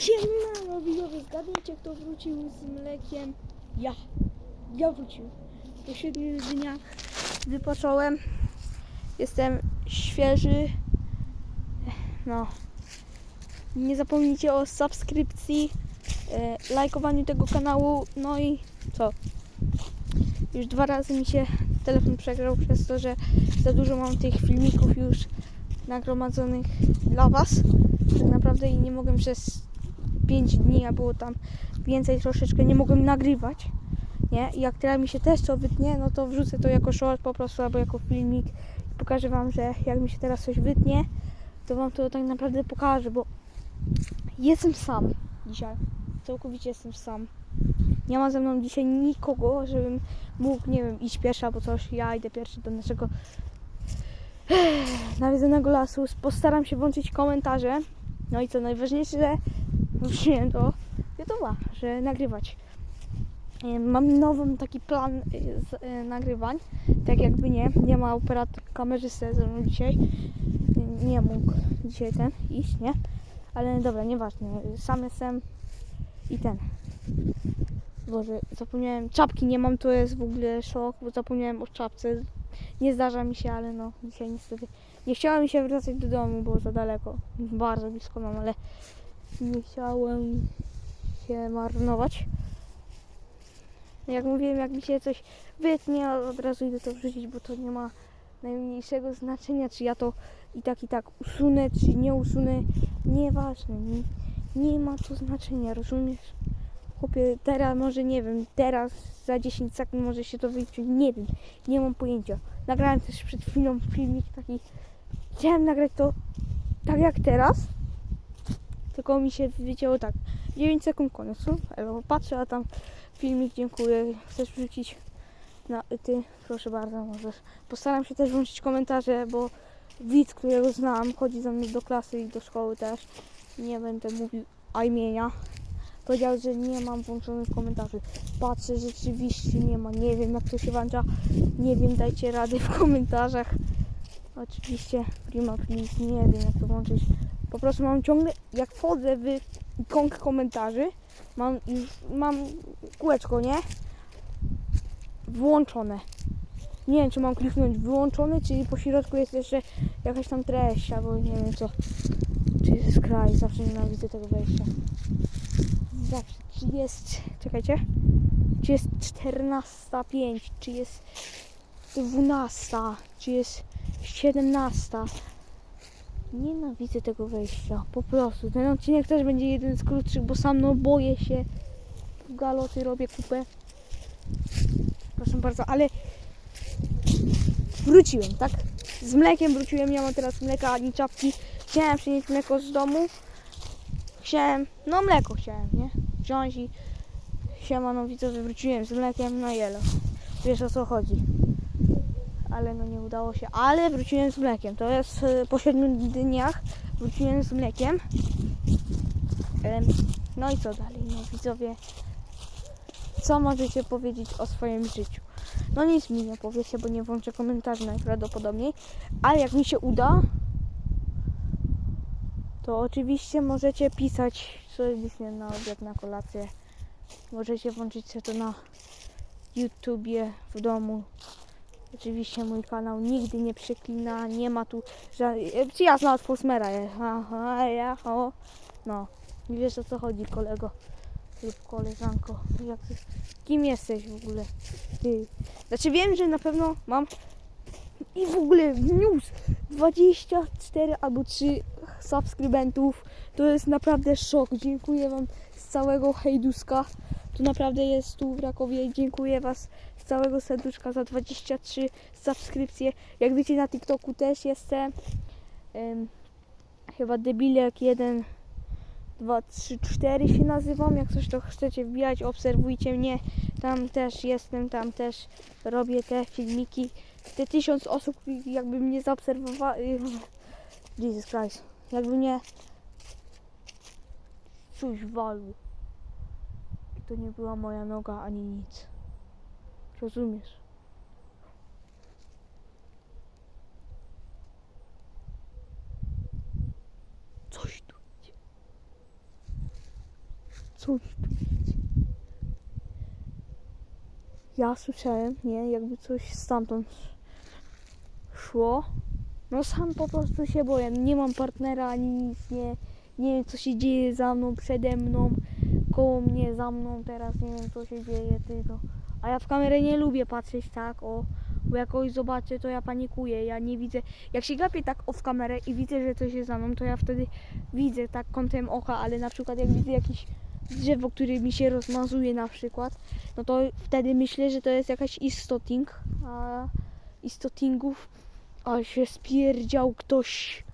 Siemano widzowie, zgadnijcie kto wrócił z mlekiem. Ja. Ja wróciłem. Po 7 dniach wypocząłem. Jestem świeży. No. Nie zapomnijcie o subskrypcji, e, lajkowaniu tego kanału. No i co? Już dwa razy mi się telefon przegrał przez to, że za dużo mam tych filmików już nagromadzonych dla Was. Tak naprawdę i nie mogłem przez 5 dni, a było tam więcej troszeczkę, nie mogłem nagrywać. Nie? I jak teraz mi się też co wytnie, no to wrzucę to jako short po prostu albo jako filmik i pokażę Wam, że jak mi się teraz coś wytnie, to Wam to tak naprawdę pokażę, bo jestem sam dzisiaj. Całkowicie jestem sam. Nie ma ze mną dzisiaj nikogo, żebym mógł, nie wiem, iść pierwszy albo coś. Ja idę pierwszy do naszego nawiedzonego lasu. Postaram się włączyć komentarze. No i co najważniejsze, że wróciłem do YouTube'a, że nagrywać. E, Mam nową taki plan e, e, nagrywań. Tak jakby nie, nie ma operator kamerzysty ze dzisiaj. Nie mógł dzisiaj ten iść, nie? Ale dobra, nieważne. Sam jestem i ten. Boże, zapomniałem. Czapki nie mam, to jest w ogóle szok, bo zapomniałem o czapce. Nie zdarza mi się, ale no dzisiaj niestety. Nie chciałem mi się wracać do domu, było za daleko. Bardzo blisko mam, ale nie chciałem się marnować. Jak mówiłem, jak mi się coś wytnie, od razu idę to wrzucić, bo to nie ma najmniejszego znaczenia, czy ja to i tak i tak usunę, czy nie usunę. Nieważne, nie, nie ma to znaczenia, rozumiesz? Chłopie, teraz może nie wiem, teraz za 10 sekund może się to wyjść, nie wiem, nie mam pojęcia. Nagrałem też przed chwilą filmik taki, chciałem nagrać to tak jak teraz, tylko mi się wycięło tak, 9 sekund koniec, albo patrzę, a tam filmik, dziękuję, chcesz wrzucić na ty, proszę bardzo, możesz. Postaram się też włączyć komentarze, bo widz, którego znam, chodzi za mną do klasy i do szkoły też, nie będę mówił imienia, powiedział, że nie mam włączonych komentarzy. Patrzę, rzeczywiście nie ma. Nie wiem, jak to się włącza. Nie wiem, dajcie rady w komentarzach. Oczywiście, prima please, nie wiem, jak to włączyć. Po prostu mam ciągle, jak wchodzę w kąt komentarzy, mam mam kółeczko, nie? Włączone. Nie wiem, czy mam kliknąć wyłączony, czyli po środku jest jeszcze jakaś tam treść, albo nie wiem co. Czy jest kraj, zawsze nienawidzę tego wejścia. Zawsze. Czy jest. Czekajcie. Czy jest 14.05? Czy jest 12? Czy jest 17? Nienawidzę tego wejścia. Po prostu. Ten odcinek też będzie jeden z krótszych, bo sam no boję się. W galoty robię kupę. Proszę bardzo, ale wróciłem, tak? Z mlekiem wróciłem. Ja mam teraz mleka ani czapki. Chciałem przynieść mleko z domu. Chciałem, no mleko chciałem, nie? Wziąć i siemano widzowie, wróciłem z mlekiem na jelo. Wiesz o co chodzi. Ale no nie udało się, ale wróciłem z mlekiem. To jest e, po 7 dniach wróciłem z mlekiem. Em, No i co dalej, no widzowie. Co możecie powiedzieć o swoim życiu? No nic mi nie powiecie, bo nie włączę komentarzy najprawdopodobniej. Ale jak mi się uda, to oczywiście możecie pisać, co jedliście na obiad, na kolację. Możecie włączyć sobie to na YouTubie w domu. Oczywiście mój kanał nigdy nie przeklina, nie ma tu żadnych... Ja znam od Fosmera, ja, aha, ja, o. No, nie wiesz o co chodzi kolego lub koleżanko. Jak kim jesteś w ogóle? Ty. Znaczy wiem, że na pewno mam i w ogóle news 24 albo 3 subskrybentów. To jest naprawdę szok. Dziękuję Wam całego hejduska. Tu naprawdę jest tu w Rakowie. Dziękuję Was z całego serduszka za 23 subskrypcje. Jak wiecie na TikToku też jestem. Em, chyba debilek 1 2, 3, 4 się nazywam. Jak coś to chcecie wbijać, obserwujcie mnie. Tam też jestem, tam też robię te filmiki. Te tysiąc osób jakby mnie zaobserwowało. Jesus Christ. Jakby mnie coś walło. To nie była moja noga ani nic. Rozumiesz? Coś tu idzie. Coś tu wiecie. Ja słyszałem, nie, jakby coś stamtąd szło. No sam po prostu się boję. Nie mam partnera ani nic, nie, nie wiem co się dzieje za mną, przede mną, koło mnie, za mną teraz, nie wiem co się dzieje, tylko. A ja w kamerę nie lubię patrzeć tak, o, bo jak kogoś zobaczę, to ja panikuję, ja nie widzę. Jak się gapię tak o w kamerę i widzę, że coś jest za mną, to ja wtedy widzę tak kątem oka, ale na przykład jak widzę jakieś drzewo, które mi się rozmazuje na przykład, no to wtedy myślę, że to jest jakaś istoting, a istotingów, a się spierdział ktoś